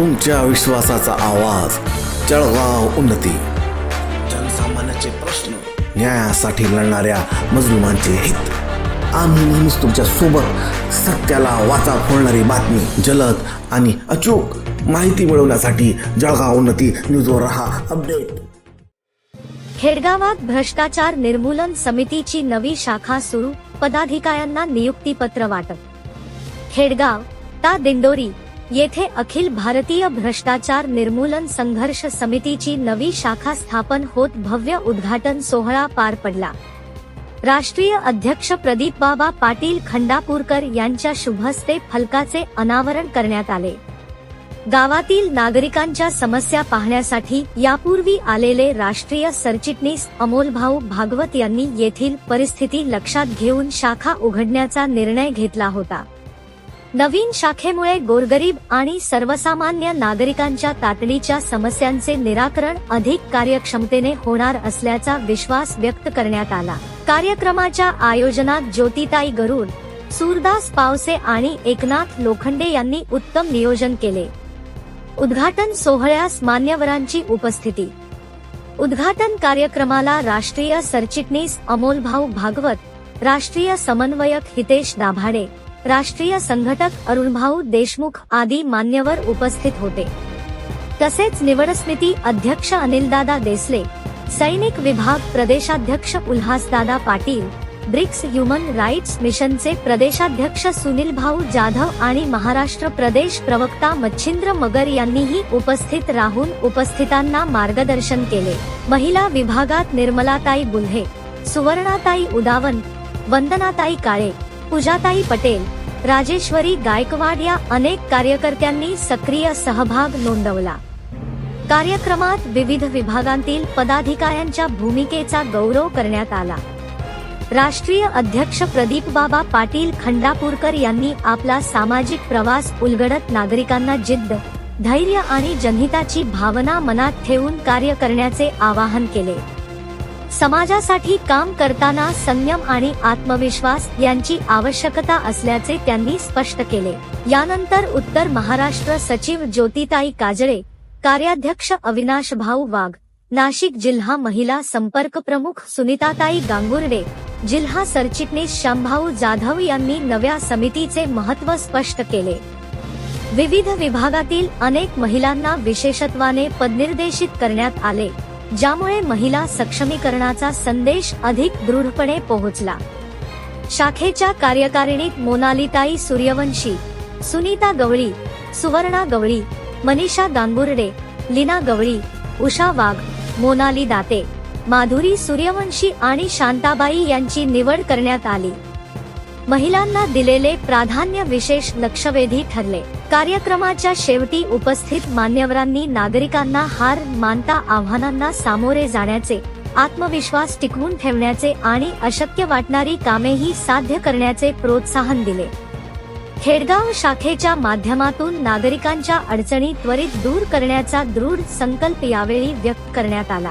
तुमच्या विश्वासाचा आवाज जळगाव उन्नती. जनसामान्याचे प्रश्न न्यायासाठी लढणाऱ्या मजलुमांचे हित. आम्ही नेहमीच तुमच्यासोबत सत्याला वाचा फोडणारी बातमी जलद आणि अचूक माहिती मिळवण्यासाठी जळगाव उन्नती न्यूजवर रहा अपडेट. खेडगावात भ्रष्टाचार निर्मूलन समितीची नवी शाखा सुरू पदाधिकाऱ्यांना नियुक्तीपत्र वाटप. खेडगाव ता दिंडोरी येथे अखिल भारतीय भ्रष्टाचार निर्मूलन संघर्ष समितीची नवी शाखा स्थापन होत भव्य उद्घाटन सोहळा पार पडला. राष्ट्रीय अध्यक्ष प्रदीप बाबा पाटील खंडापूरकर यांच्या शुभस्ते फलकाचे अनावरण करण्यात आले. गावातील नागरिकांच्या समस्या पाहण्यासाठी यापूर्वी आलेले राष्ट्रीय सरचिटणीस अमोलभाऊ भागवत यांनी येथील परिस्थिती लक्षात घेऊन शाखा उघडण्याचा निर्णय घेतला होता. नवीन शाखेमुळे गोरगरीब आणि सर्वसामान्य नागरिकांच्या तातडीच्या समस्यांचे निराकरण अधिक कार्यक्षमतेने होणार असल्याचा विश्वास व्यक्त करण्यात आला. कार्यक्रमाच्या आयोजनात ज्योतिताई गरुड सूरदास पावसे आणि एकनाथ लोखंडे यांनी उत्तम नियोजन केले. उद्घाटन सोहळ्यास मान्यवरांची उपस्थिती. उद्घाटन कार्यक्रमाला राष्ट्रीय सरचिटणीस अमोलभाऊ भागवत राष्ट्रीय समन्वयक हितेश दाभाडे राष्ट्रीय संघटक अरुणभाऊ देशमुख आदी मान्यवर उपस्थित होते. तसेच निवड समिती अध्यक्ष अनिलदादा देसले सैनिक विभाग प्रदेशाध्यक्ष Ulhasdada Patil BRICS human rights मिशनचे प्रदेशाध्यक्ष सुनील भाऊ जाधव आणि महाराष्ट्र प्रदेश प्रवक्ता मच्छिंद्र मगर यांनीही उपस्थित राहून उपस्थितांना मार्गदर्शन केले. महिला विभागात निर्मलाताई बुल्हे सुवर्णाताई उदावन वंदनाताई काळे पूजाताई पटेल राजेश्वरी गायकवाड या अनेक कार्यकर्त्यांनी सक्रिय सहभाग नोंदवला. कार्यक्रमात विविध विभागांतील पदाधिकाऱ्यांच्या भूमिकेचा गौरव करण्यात आला. राष्ट्रीय अध्यक्ष प्रदीप बाबा पाटील खंडापूरकर यांनी आपला सामाजिक प्रवास उलगडत नागरिकांना जिद्द धैर्य आणि जनहिताची भावना मनात ठेवून कार्य करण्याचे आवाहन केले. समाजासाठी काम करताना संयम आणि आत्मविश्वास यांची आवश्यकता असल्याचे त्यांनी स्पष्ट केले. यानंतर उत्तर महाराष्ट्र सचिव ज्योतिताई काजळे कार्याध्यक्ष अविनाश भाऊ वाघ नाशिक जिल्हा महिला संपर्क प्रमुख सुनीताताई गांगुर्डे जिल्हा सरचिटणीस श्यामभाऊ जाधव यांनी नव्या समितीचे महत्त्व स्पष्ट केले. विविध विभागातील अनेक महिलांना विशेषत्वाने पदनिर्देशित करण्यात आले. ज्यामुळे महिला सक्षमीकरणाचा संदेश अधिक दृढपणे पोहोचला. शाखेच्या कार्यकारिणीत मोनालिताई सूर्यवंशी सुनीता गवळी सुवर्णा गवळी मनीषा गांगुर्डे लीना गवळी उषा वाघ मोनाली दाते माधुरी सूर्यवंशी आणि शांताबाई यांची निवड करण्यात आली. महिलांना दिलेले प्राधान्य विशेष लक्षवेधी ठरले. कार्यक्रमाच्या शेवटी उपस्थित मान्यवरांनी नागरिकांना हार मानता आव्हानांना सामोरे जाण्याचे आत्मविश्वास टिकवून ठेवण्याचे आणि अशक्य वाटणारी कामेही साध्य करण्याचे प्रोत्साहन दिले. खेडगाव शाखेच्या माध्यमातून नागरिकांच्या अडचणी त्वरित दूर करण्याचा दृढ संकल्प यावेळी व्यक्त करण्यात आला.